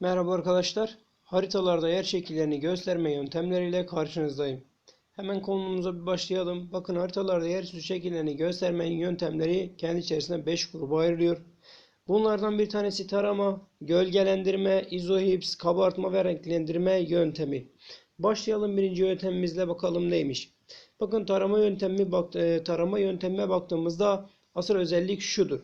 Merhaba arkadaşlar. Haritalarda yer şekillerini gösterme yöntemleriyle karşınızdayım. Hemen konumuza bir başlayalım. Bakın haritalarda yer şekillerini göstermenin yöntemleri kendi içerisinde 5 gruba ayrılıyor. Bunlardan bir tanesi tarama, gölgelendirme, izohips, kabartma ve renklendirme yöntemi. Başlayalım birinci yöntemimizle bakalım neymiş. Bakın tarama yöntemi e, tarama yöntemine baktığımızda asıl özellik şudur.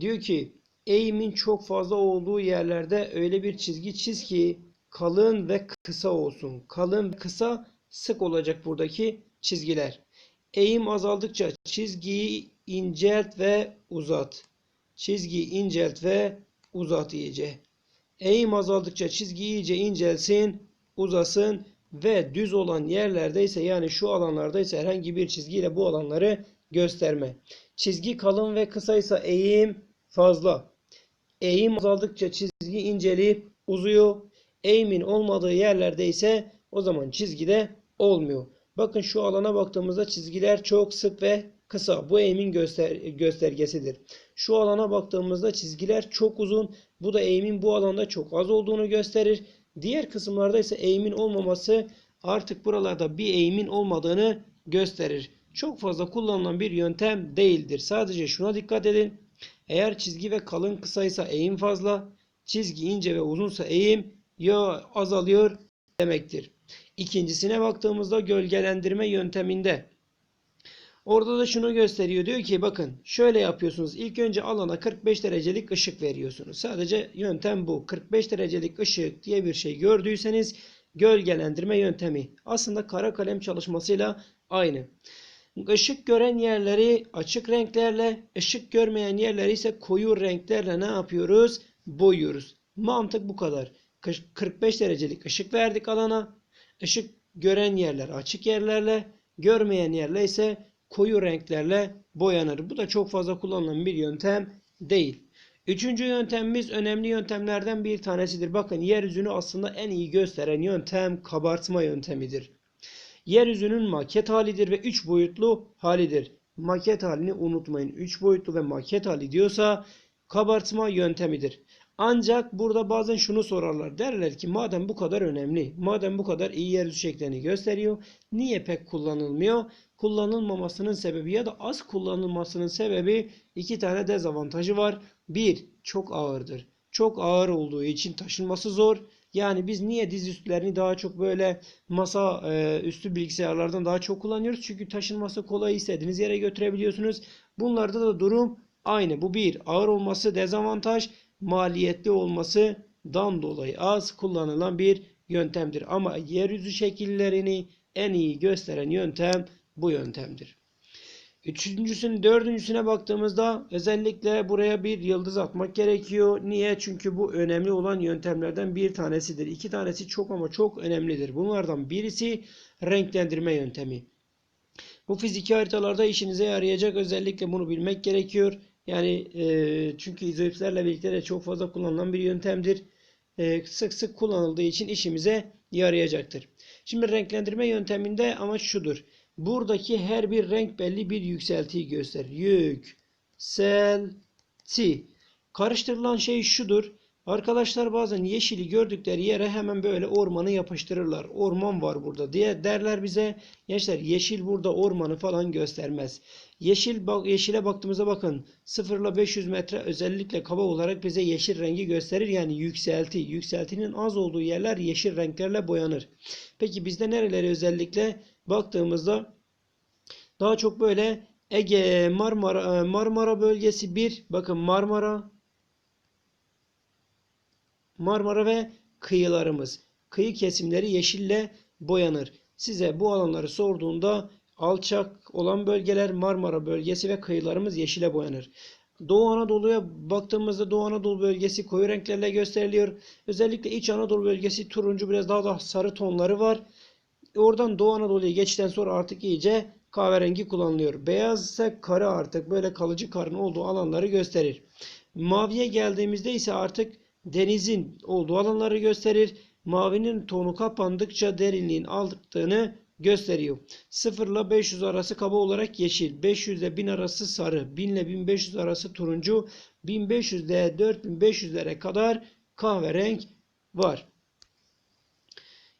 Diyor ki eğimin çok fazla olduğu yerlerde öyle bir çizgi çiz ki kalın ve kısa olsun. Kalın ve kısa sık olacak buradaki çizgiler. Eğim azaldıkça çizgiyi incelt ve uzat. Çizgiyi incelt ve uzat iyice. Eğim azaldıkça çizgi iyice incelsin, uzasın ve düz olan yerlerde ise yani şu alanlarda ise herhangi bir çizgiyle bu alanları gösterme. Çizgi kalın ve kısaysa eğim fazla. Eğim azaldıkça çizgi inceleyip uzuyor. Eğimin olmadığı yerlerde ise o zaman çizgi de olmuyor. Bakın şu alana baktığımızda çizgiler çok sık ve kısa. Bu eğimin göster göstergesidir. Şu alana baktığımızda çizgiler çok uzun. Bu da eğimin bu alanda çok az olduğunu gösterir. Diğer kısımlarda ise eğimin olmaması artık buralarda bir eğimin olmadığını gösterir. Çok fazla kullanılan bir yöntem değildir. Sadece şuna dikkat edin. Eğer çizgi ve kalın kısaysa eğim fazla, çizgi ince ve uzunsa eğim ya azalıyor demektir. İkincisine baktığımızda gölgelendirme yönteminde orada da şunu gösteriyor. Diyor ki bakın şöyle yapıyorsunuz. İlk önce alana 45 derecelik ışık veriyorsunuz. Sadece yöntem bu. 45 derecelik ışık diye bir şey gördüyseniz gölgelendirme yöntemi. Aslında kara kalem çalışmasıyla aynı. Işık gören yerleri açık renklerle, ışık görmeyen yerleri ise koyu renklerle ne yapıyoruz? Boyuyoruz. Mantık bu kadar. 45 derecelik ışık verdik alana. Işık gören yerler açık yerlerle, görmeyen yerler ise koyu renklerle boyanır. Bu da çok fazla kullanılan bir yöntem değil. Üçüncü yöntemimiz önemli yöntemlerden bir tanesidir. Bakın yeryüzünü aslında en iyi gösteren yöntem kabartma yöntemidir. Yeryüzünün maket halidir ve 3 boyutlu halidir. Maket halini unutmayın. 3 boyutlu ve maket hali diyorsa kabartma yöntemidir. Ancak burada bazen şunu sorarlar. Derler ki madem bu kadar önemli, madem bu kadar iyi yeryüzü şeklini gösteriyor, niye pek kullanılmıyor? Kullanılmamasının sebebi ya da az kullanılmasının sebebi iki tane dezavantajı var. Bir, çok ağırdır. Çok ağır olduğu için taşınması zor. Yani biz niye dizüstlerini daha çok böyle masa e, üstü bilgisayarlardan daha çok kullanıyoruz? Çünkü taşınması kolay istediğiniz yere götürebiliyorsunuz. Bunlarda da durum aynı. Bu bir ağır olması dezavantaj, maliyetli olmasından dolayı az kullanılan bir yöntemdir. Ama yeryüzü şekillerini en iyi gösteren yöntem bu yöntemdir. Üçüncüsünün dördüncüsüne baktığımızda özellikle buraya bir yıldız atmak gerekiyor. Niye? Çünkü bu önemli olan yöntemlerden bir tanesidir. İki tanesi çok ama çok önemlidir. Bunlardan birisi renklendirme yöntemi. Bu fiziki haritalarda işinize yarayacak. Özellikle bunu bilmek gerekiyor. Yani e, çünkü izoipslerle birlikte de çok fazla kullanılan bir yöntemdir. E, sık sık kullanıldığı için işimize yarayacaktır. Şimdi renklendirme yönteminde amaç şudur. Buradaki her bir renk belli bir yükseltiyi gösterir. Yükselti. Karıştırılan şey şudur. Arkadaşlar bazen yeşili gördükleri yere hemen böyle ormanı yapıştırırlar. Orman var burada diye derler bize. Gençler yeşil burada ormanı falan göstermez. Yeşil bak yeşile baktığımızda bakın 0 ile 500 metre özellikle kaba olarak bize yeşil rengi gösterir. Yani yükselti. Yükseltinin az olduğu yerler yeşil renklerle boyanır. Peki bizde nereleri özellikle baktığımızda daha çok böyle Ege, Marmara, Marmara bölgesi 1. Bakın Marmara, Marmara ve kıyılarımız. Kıyı kesimleri yeşille boyanır. Size bu alanları sorduğunda alçak olan bölgeler Marmara bölgesi ve kıyılarımız yeşile boyanır. Doğu Anadolu'ya baktığımızda Doğu Anadolu bölgesi koyu renklerle gösteriliyor. Özellikle İç Anadolu bölgesi turuncu biraz daha da sarı tonları var. Oradan Doğu Anadolu'ya geçtikten sonra artık iyice kahverengi kullanılıyor. Beyaz ise karı artık böyle kalıcı karın olduğu alanları gösterir. Maviye geldiğimizde ise artık denizin olduğu alanları gösterir. Mavinin tonu kapandıkça derinliğin aldığını gösteriyor. 0 ile 500 arası kaba olarak yeşil, 500 ile 1000 arası sarı, 1000 ile 1500 arası turuncu, 1500 ile 4500'lere kadar kahverenk var.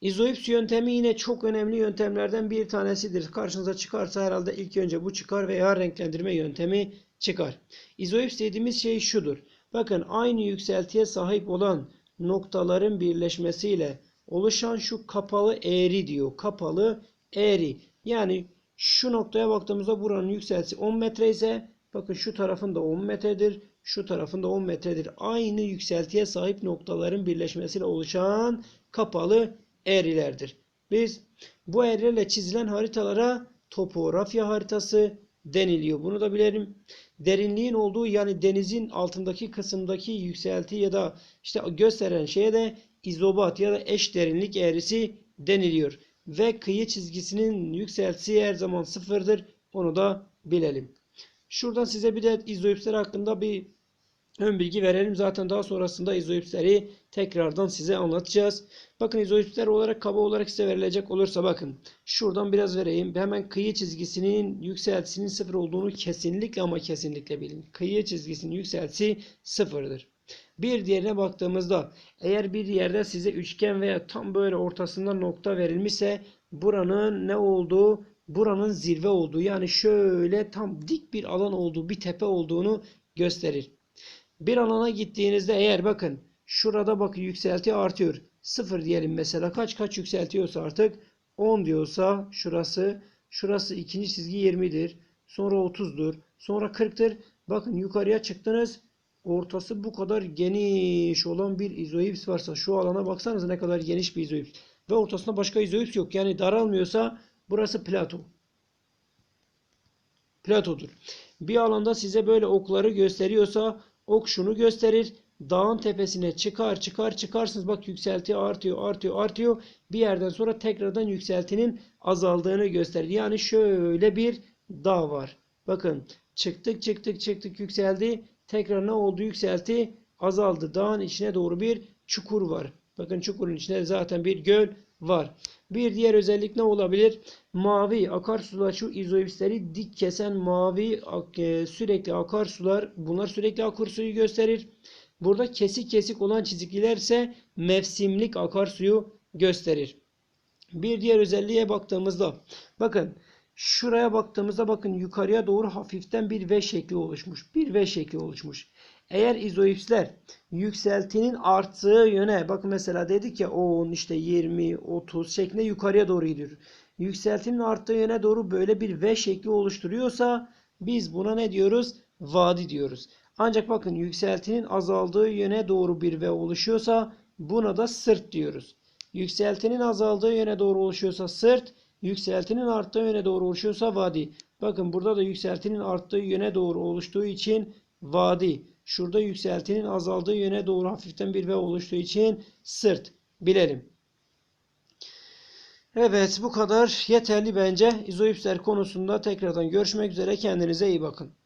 İzoips yöntemi yine çok önemli yöntemlerden bir tanesidir. Karşınıza çıkarsa herhalde ilk önce bu çıkar veya renklendirme yöntemi çıkar. İzoips dediğimiz şey şudur. Bakın aynı yükseltiye sahip olan noktaların birleşmesiyle oluşan şu kapalı eğri diyor. Kapalı eğri. Yani şu noktaya baktığımızda buranın yükseltisi 10 metre ise bakın şu tarafın da 10 metredir. Şu tarafın da 10 metredir. Aynı yükseltiye sahip noktaların birleşmesiyle oluşan kapalı eğrilerdir. Biz bu eğrilerle çizilen haritalara topografya haritası deniliyor. Bunu da bilelim. Derinliğin olduğu yani denizin altındaki kısımdaki yükselti ya da işte gösteren şeye de izobat ya da eş derinlik eğrisi deniliyor. Ve kıyı çizgisinin yükseltisi her zaman sıfırdır. Onu da bilelim. Şuradan size bir de izoipsler hakkında bir ön bilgi verelim. Zaten daha sonrasında izoipsleri tekrardan size anlatacağız. Bakın izoipsler olarak kaba olarak size verilecek olursa bakın. Şuradan biraz vereyim. Hemen kıyı çizgisinin yükseltisinin sıfır olduğunu kesinlikle ama kesinlikle bilin. Kıyı çizgisinin yükseltisi sıfırdır. Bir diğerine baktığımızda eğer bir yerde size üçgen veya tam böyle ortasında nokta verilmişse buranın ne olduğu buranın zirve olduğu yani şöyle tam dik bir alan olduğu bir tepe olduğunu gösterir. Bir alana gittiğinizde eğer bakın şurada bakın yükselti artıyor. 0 diyelim mesela kaç kaç yükseltiyorsa artık 10 diyorsa şurası şurası ikinci çizgi 20'dir. Sonra 30'dur. Sonra 40'tır. Bakın yukarıya çıktınız. Ortası bu kadar geniş olan bir izoips varsa şu alana baksanız ne kadar geniş bir izoips. Ve ortasında başka izoips yok. Yani daralmıyorsa burası plato. Platodur. Bir alanda size böyle okları gösteriyorsa ok şunu gösterir. Dağın tepesine çıkar çıkar çıkarsınız. Bak yükselti artıyor artıyor artıyor. Bir yerden sonra tekrardan yükseltinin azaldığını gösterir. Yani şöyle bir dağ var. Bakın çıktık çıktık çıktık yükseldi. Tekrar ne oldu yükselti azaldı. Dağın içine doğru bir çukur var. Bakın çukurun içinde zaten bir göl var. Bir diğer özellik ne olabilir? Mavi akarsular şu izoipsleri dik kesen mavi e, sürekli akarsular bunlar sürekli akarsuyu gösterir. Burada kesik kesik olan çizgiler ise mevsimlik akarsuyu gösterir. Bir diğer özelliğe baktığımızda bakın şuraya baktığımızda bakın yukarıya doğru hafiften bir V şekli oluşmuş. Bir V şekli oluşmuş. Eğer izoipsler yükseltinin arttığı yöne bakın mesela dedik ya 10 işte 20 30 şeklinde yukarıya doğru gidiyor. Yükseltinin arttığı yöne doğru böyle bir V şekli oluşturuyorsa biz buna ne diyoruz? Vadi diyoruz. Ancak bakın yükseltinin azaldığı yöne doğru bir V oluşuyorsa buna da sırt diyoruz. Yükseltinin azaldığı yöne doğru oluşuyorsa sırt, yükseltinin arttığı yöne doğru oluşuyorsa vadi. Bakın burada da yükseltinin arttığı yöne doğru oluştuğu için vadi. Şurada yükseltinin azaldığı yöne doğru hafiften bir V oluştuğu için sırt. Bilelim. Evet bu kadar yeterli bence. İzoipsler konusunda tekrardan görüşmek üzere. Kendinize iyi bakın.